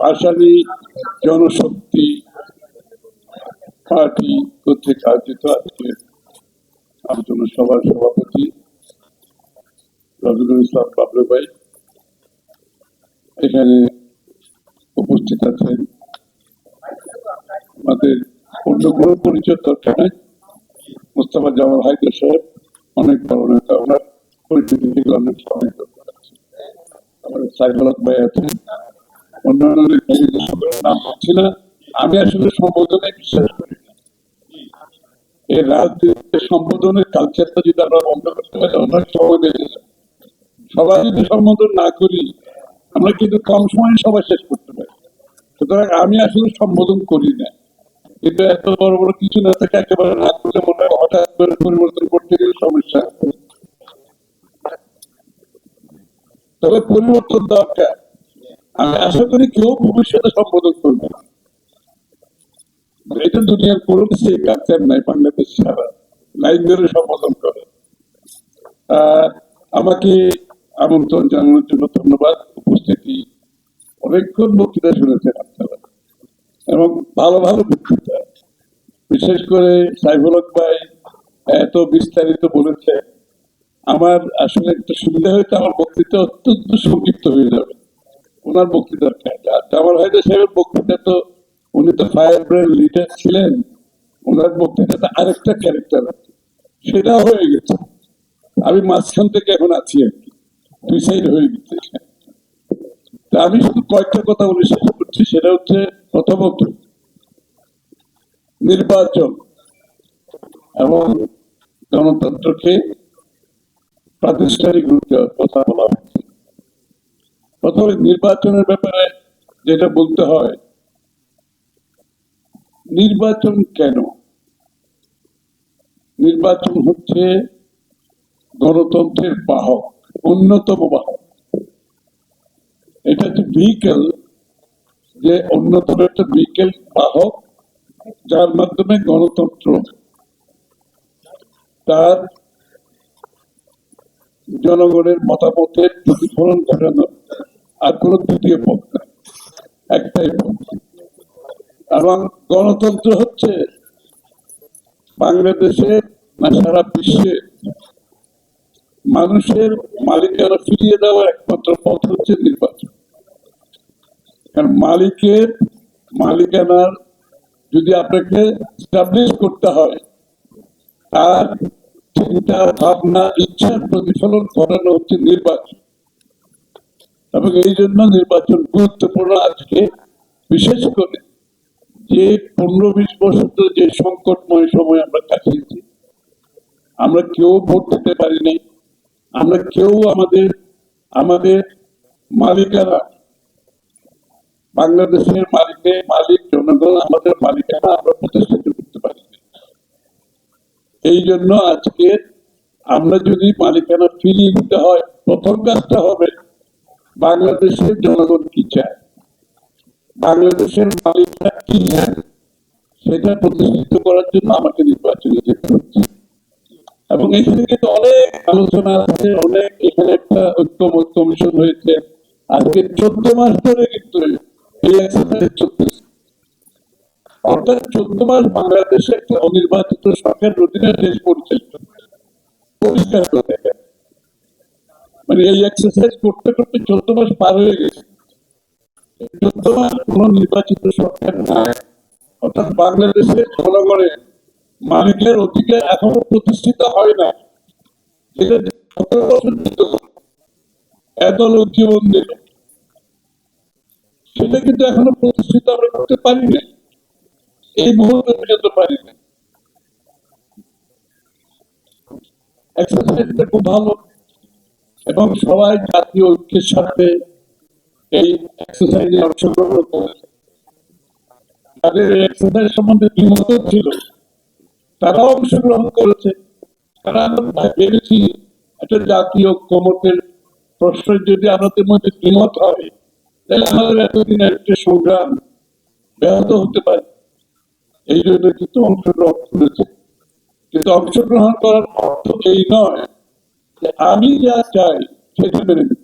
ভাষালী জনশক্তি পার্টি কর্তৃক আয়োজিত আজকে আলোচনা সভার সভাপতি রবিউল ইসলাম বাবলু ভাই। এখানে উপস্থিত আছেন। আমাদের অন্য কোনো পরিচয় দরকার নাই। মুস্তাফা জামাল হায়দার সাহেব অনেক বড় নেতা। ওনার পরিচিতি থেকে অনেক আছে। আমাদের সাইফুল ভাই আছেন। আমি আসলে সম্বোধনে বিশ্বাস করি এই রাজনীতিতে সম্বোধনের কালচারটা যদি আমরা বন্ধ করতে পারি অনেক সবাই যদি সম্বোধন না করি, আমরা কিন্তু কম সময়ে সবাই শেষ করতে পারি। সুতরাং আমি আসলে সম্বোধন করি না। কিন্তু এত বড় বড় কিছু না থাকে, একেবারে না করলে মনে হয় হঠাৎ করে পরিবর্তন করতে গেলে সমস্যা। তবে পরিবর্তন দরকার। আমি আশা করি কেউ ভবিষ্যতে সম্বোধন করবে না। এটা দুনিয়ার কোনো দেশে কালচার নাই বাংলাদেশ ছাড়া লাইন ধরে সম্বোধন করে। আমাকে আমন্ত্রণ জানানোর জন্য ধন্যবাদ। উপস্থিতি অনেকক্ষণ বক্তৃতা শুনেছেন আপনারা। এবং ভালো ভালো বক্তৃতা। বিশেষ করে সাইফুল ভাই এত বিস্তারিত বলেছে আমার আসলে একটা সুবিধা হয়েছে, আমার বক্তৃতা অত্যন্ত সংক্ষিপ্ত হয়ে যাবে। ওনার বক্তৃতার আর জামাল হায়দার সাহেবের বক্তৃতা তো উনি তো ফায়ার ব্র্যান্ড লিডার ছিলেন, ওনার বক্তৃতাতে আরেকটা ক্যারেক্টার আছে। সেটা হয়ে গেছে। আমি মাঝখান থেকে এখন আছি আর কি। দুই সাইড হয়ে গেছে তা আমি শুধু কয়েকটা কথা বলে শেষ করছি, সেটা হচ্ছে প্রথমত, নির্বাচন এবং গণতন্ত্রকে প্রাতিষ্ঠানিক রূপ দেওয়ার কথা বলা হচ্ছে প্রথমে নির্বাচনের ব্যাপারে যেটা বলতে হয়, নির্বাচন কেন? নির্বাচন হচ্ছে গণতন্ত্রের বাহক, অন্যতম বাহক। এটা হচ্ছে ভেহিকেল যে অন্যতম একটা ভেহিকেল বাহক, যার মাধ্যমে গণতন্ত্র তার জনগণের মতামতের প্রতিফলন ঘটানো আর কোন তৃতীয় পথ একটাই এবং গণতন্ত্র হচ্ছে বাংলাদেশে না সারা বিশ্বে মানুষের মালিকানা ফিরিয়ে দেওয়ার একমাত্র পথ হচ্ছে নির্বাচন। কারণ মালিকের মালিকানার যদি আপনাকে করতে হয়, তার চিন্তা, ভাবনা, ইচ্ছার প্রতিফলন করানো হচ্ছে নির্বাচন। এবং এই জন্য নির্বাচন গুরুত্বপূর্ণ আজকে। বিশেষ করে যে পনেরো বিশ বছর ধরে যে সংকটময় সময় আমরা কাটিয়েছি, আমরা কেউ ভোট দিতে পারি নাই আমরা কেউ আমাদের আমাদের মালিকানা, বাংলাদেশের মালিকে, মালিক জনগণ, আমাদের মালিকানা আমরা প্রতিষ্ঠিত করতে পারি এই জন্য আজকে আমরা যদি মালিকানা ফিরিয়ে দিতে হয়, প্রথম কাজটা হবে বাংলাদেশের জনগণ কি চায়? বাংলাদেশের মালিকরা কি চায় সেটা প্রতিষ্ঠিত করার জন্য আমাকে নির্বাচনে যেতে হচ্ছে। এবং এখানে কিন্তু অনেক আলোচনা আছে, অনেক এখানে একটা ঐক্যমত কমিশন হয়েছে। আজকে চোদ্দ মাস ধরে কিন্তু অর্থাৎ চোদ্দ মাস বাংলাদেশে একটা অনির্বাচিত সরকার অধীনে দেশ পরিচালিত। পরিষ্কার করে দেখেন মানে এই এক্সারসাইজ করতে করতে চোদ্দ মাস পার হয়ে গেছে। চোদ্দ মাস কোন নির্বাচিত সরকার নাই, অর্থাৎ বাংলাদেশের জনগণের মালিকের অধিকার এখনও প্রতিষ্ঠিত হয় না। এত সেটা কিন্তু এখনও প্রতিষ্ঠিত আমরা করতে পারি না এই মুহূর্তে পর্যন্ত পারি না এক্সারসাইজটা খুব ভালো। এবং সবাই জাতীয় ঐক্যের সাথে এই এক্সারসাইজে অংশগ্রহণ করেছে তাদের এক্সারসাইজ সম্বন্ধে দ্বিমত ছিল। তারাও অংশগ্রহণ করেছে। তারা ভেবেছি একটা জাতীয় ঐক্যমতের প্রশ্ন যদি আমাদের মধ্যে দ্বিমত হয়, তাহলে আমাদের এতদিনের একটা সংগ্রাম ব্যাহত হতে পারে। এই জন্য কিন্তু অংশগ্রহণ করেছে। কিন্তু অংশগ্রহণ করার অর্থ এই নয় আমি যা চাই সেটা মেনে নিতে